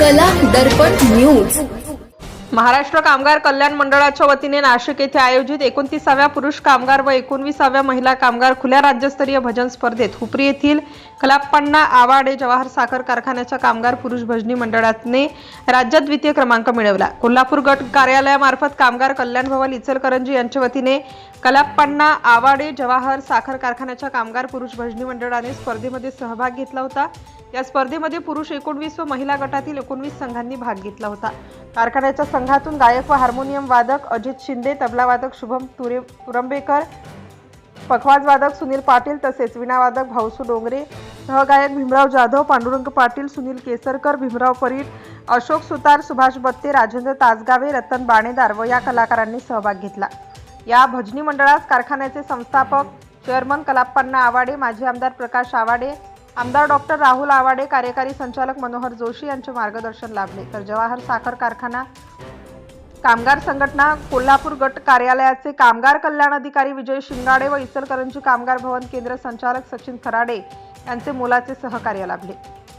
कला दर्पण न्यूज. महाराष्ट्र कामगार कल्याण मंडळाच्या वतीने नाशिक येथे आयोजित एकोणतीसाव्या पुरुष कामगार व एकोणवीसाव्या महिला कामगार खुल्या राज्यस्तरीय भजन स्पर्धेत हुपरी येथील कलाप्पांना आवाडे जवाहर साखर कारखान्याच्या कामगार पुरुष भजनी मंडळाने राज्यात द्वितीय क्रमांक मिळवला. कोल्हापूर गट कार्यालयामार्फत कामगार कल्याण भवन इचलकरंजी यांच्या वतीने कलाप्पांना आवाडे जवाहर साखर कारखान्याच्या कामगार पुरुष भजनी मंडळाने स्पर्धेमध्ये सहभाग घेतला होता. या स्पर्धेमध्ये पुरुष एकोणवीस व महिला गटातील एकोणवीस संघांनी भाग घेतला होता. कारखान्याच्या संघातून गायक व हार्मोनियम वादक अजित शिंदे तबला वादक शुभम तुरे तुरंबेकर पखवाज वादक सुनील पाटील तसेच वीणावादक भाऊसू डोंगरे सहगायक भीमराव जाधव पांडुरंग पाटील सुनील केसरकर भीमराव परीट अशोक सुतार सुभाष बत्ते राजेंद्र तासगावे रतन बाणेदार व या कलाकारांनी सहभाग घेतला. या भजनी मंडळास कारखान्याचे संस्थापक चेअरमन कलाप्पांना आवाडे माजी आमदार प्रकाश आवाडे आमदार डॉक्टर राहुल आवाडे कार्यकारी संचालक मनोहर जोशी यांचे मार्गदर्शन लाभले. तर जवाहर साखर कारखाना कामगार संघटना कोल्हापूर गट कार्यालयाचे कामगार कल्याण अधिकारी विजय शिंगाडे व इचलकरंजी कामगार भवन केंद्र संचालक सचिन खराडे यांचे मोलाचे सहकार्य लाभले.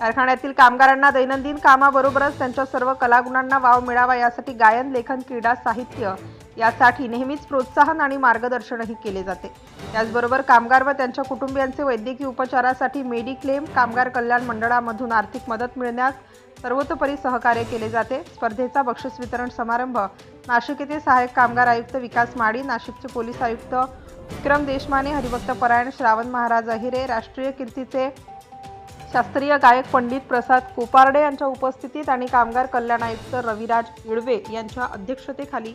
कारखान्यातील कामगारांना दैनंदिन कामाबरोबरच त्यांच्या सर्व कलागुणांना वाव मिळावा यासाठी गायन लेखन क्रीडा साहित्य यासाठी नेहमीच प्रोत्साहन आणि मार्गदर्शनही केले जाते. त्याचबरोबर कामगार व त्यांच्या कुटुंबियांचे वैद्यकीय उपचारासाठी मेडिक्लेम कामगार कल्याण मंडळामधून आर्थिक मदत मिळण्यास सर्वतोपरी सहकार्य केले जाते. स्पर्धेचा बक्षीस वितरण समारंभ नाशिक येथे सहाय्यक कामगार आयुक्त विकास माडी नाशिकचे पोलीस आयुक्त विक्रम देशमाने हरिभक्त परायण श्रावण महाराज अहिरे राष्ट्रीय कीर्तीचे शास्त्रीय गायक पंडित प्रसाद कोपार्डे यांच्या उपस्थितीत आणि कामगार कल्याण आयुक्त रविराज इळवे यांच्या अध्यक्षतेखाली